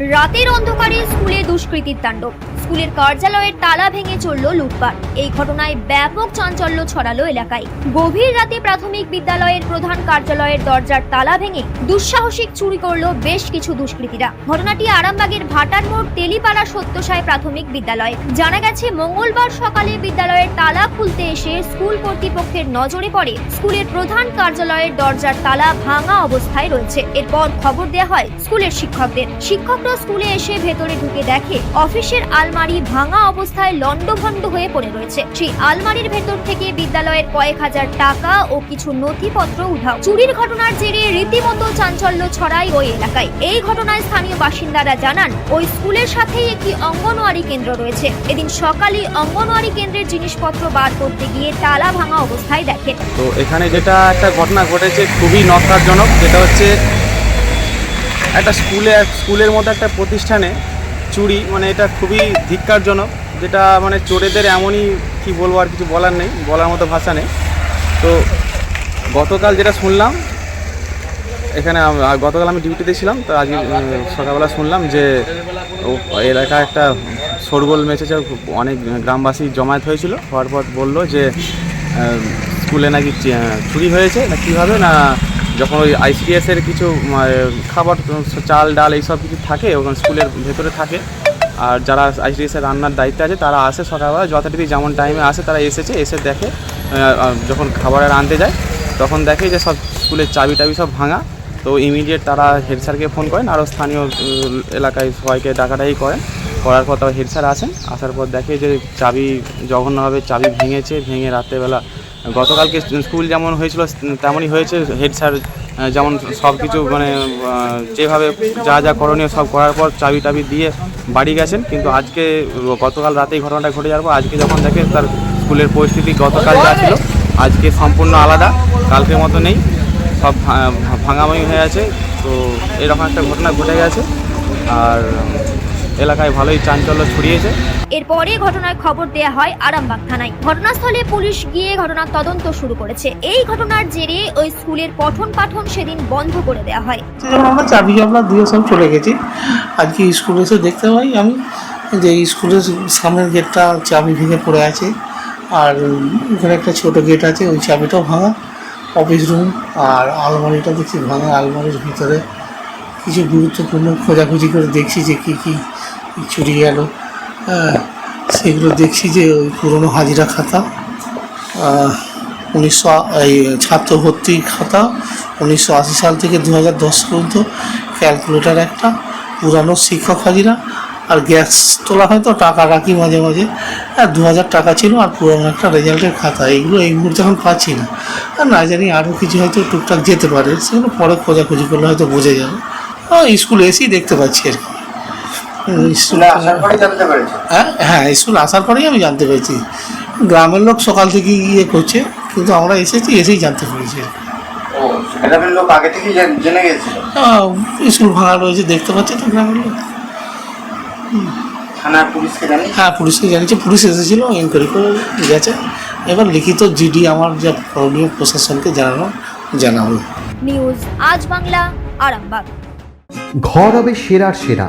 রাতের অন্ধকারে স্কুলে দুষ্কৃতীর তাণ্ডব। স্কুলের কার্যালয়ের তালা ভেঙে চলল লুটপাট। এই ঘটনায় ব্যাপক চাঞ্চল্য ছড়ালো এলাকায়। গভীর রাতে প্রাথমিক বিদ্যালয়ের প্রধান কার্যালয়ের দরজার তালা ভেঙে দুঃসাহসিক চুরি করল বেশ কিছু দুষ্কৃতীরা। ঘটনাটি আরামবাগের ভাটার মোড় তেলিপাড়া সত্যসায় প্রাথমিক বিদ্যালয়। জানা গেছে, মঙ্গলবার সকালে বিদ্যালয়ের তালা খুলতে এসে স্কুল কর্তৃপক্ষের নজরে পড়ে স্কুলের প্রধান কার্যালয়ের দরজার তালা ভাঙা অবস্থায় রয়েছে। এরপর খবর দেওয়া হয় স্কুলের শিক্ষকদের। শিক্ষকরা স্কুলে এসে ভেতরে ঢুকে দেখে অফিসের আলমারি ভাঙা অবস্থায় লণ্ডভণ্ড হয়ে পড়ে রয়েছে। সেই আলমারির ভেতর থেকে বিদ্যালয়ের কয়েক হাজার টাকা ও কিছু নথিপত্র উধাও। চুরির ঘটনার জেরে রীতিমতো চাঞ্চল্য ছড়ায় ওই এলাকায়। এই ঘটনায় স্থানীয় বাসিন্দারা জানান, ওই স্কুলের সাথেই একটি অঙ্গনওয়াড়ি কেন্দ্র রয়েছে। এদিন সকালে অঙ্গনওয়াড়ি কেন্দ্রের জিনিসপত্র বার করতে গিয়ে তালা ভাঙা অবস্থায় দেখেন। তো এখানে যেটা একটা ঘটনা ঘটেছে, খুবই নকারজনক যেটা হচ্ছে একটা স্কুলে, স্কুলের মতো একটা প্রতিষ্ঠানে চুরি মানে এটা খুবই ধিক্কারজনক, যেটা মানে চোরেদের এমনই কি বলব আর কিছু বলার নেই, বলার মতো ভাষা নেই। তো গতকাল যেটা শুনলাম, এখানে গতকাল আমি ডিউটিতে ছিলাম, তো আজকে সকালবেলা শুনলাম যে ও, এলাকায় একটা শোরগোল মেচেছে, অনেক গ্রামবাসী জমায়েত হয়েছিল, হওয়ার পর বলল যে স্কুলে নাকি চুরি হয়েছে, না কীভাবে, না যখন ওই আইসিডিএস এর কিছু খাবার চাল, ডাল এইসব কিছু থাকে ওখানে স্কুলের ভেতরে থাকে, আর যারা আইসিডিএস এর রান্নার দায়িত্বে আছে, তারা আসে সকালবেলা, যথারীতি যেমন টাইমে আসে, তারা এসেছে, এসে দেখে যখন খাবারের আনতে যায়, তখন দেখে যে সব স্কুলের চাবি টাবি সব ভাঙা, তো ইমিডিয়েট তারা হেড স্যারকে ফোন করেন আরও স্থানীয় এলাকায় সবাইকে ডাকাডাকি করেন, করার পর তারপর হেড স্যার আসেন, আসার পর দেখে যে চাবি জঘন্যভাবে চাবি ভেঙেছে, ভেঙে রাত্রেবেলা গতকালকে স্কুল যেমন হয়েছিল তেমনই হয়েছে। হেড স্যার যেমন সব কিছু মানে যেভাবে যা যা করণীয় সব করার পর চাবি টাবি দিয়ে বাড়ি গেছেন। কিন্তু আজকে, গতকাল রাতেই ঘটনাটা ঘটে যাওয়ার পর আজকে যখন দেখে তার স্কুলের পরিস্থিতি গতকাল যা ছিল, আজকে সম্পূর্ণ আলাদা। কালকের মতো নেই। সব ভাঙাভাঙি হয়ে আছে। তো এরকম একটা ঘটনা ঘটে গেছে। আর এলাকায় ভালোই চাঞ্চল্য ছড়িয়েছে। এরপরে ঘটনার খবর দেয়া হয় আরামবাগ থানায়। ঘটনাস্থলে পুলিশ গিয়ে ঘটনার তদন্ত শুরু করেছে। এই ঘটনার জেরে ওই স্কুলের পঠন পাঠন সেদিন বন্ধ করে দেওয়া হয়। আমরা চাবি আমরা দিয়ে সব চলে গেছি। আজকে স্কুলে এসে দেখতে পাই আমি যে স্কুলের সামনের গেটটা চাবি ভেঙে পড়ে আছে। আর ওখানে একটা ছোট গেট আছে ওই চাবিটাও ভাঙা। অফিস রুম আর আলমারিটা দেখছি ভাঙা আলমারির ভিতরে। কিছু গুরুত্বপূর্ণ খোঁজাখুঁজি করে দেখছি যে কী কী চুরি গেল। হ্যাঁ সেগুলো দেখছি যে ওই পুরনো হাজিরা খাতা উনিশশো এই ছাত্র ভর্তি খাতা উনিশশো আশি সাল থেকে দু হাজার দশ পর্যন্ত, ক্যালকুলেটার একটা, পুরানো শিক্ষক হাজিরা, আর গ্যাস তোলা হয়তো টাকা রাখি মাঝে মাঝে। আর দু হাজার টাকা ছিল আর পুরানো একটা রেজাল্টের খাতা, এইগুলো এই মুহূর্তে এখন পাচ্ছি না। আর না জানি আরও কিছু হয়তো টুকটাক যেতে পারে, সেগুলো পরে খোঁজাখুঁজি করলে হয়তো বোঝা যাবে। আর স্কুলে এসেই দেখতে পাচ্ছি আর কি। স্কুলে আসার হ্যাঁ হ্যাঁ স্কুল আসার পরেই আমি জানতে পেরেছি। গ্রামের লোক সকাল থেকে ইয়ে করছে কিন্তু আমরা এসেছি এসেই জানতে পেরেছি। গ্রামের লোক আগে থেকেই জেনে গেছিল স্কুল ভাঙা রয়েছে দেখতে পাচ্ছে তো গ্রামের লোক। থানার পুলিশকে জানি হ্যাঁ পুলিশকে জানিয়েছে পুলিশ এসেছিল ইনকোয়ারি করে গেছে। এবার লিখিত জিডি আমার যা প্রবলেম প্রশাসনকে জানানো জানাব। নিউজ আজ বাংলা আরামবাগ। ঘর হবে সেরার সেরা।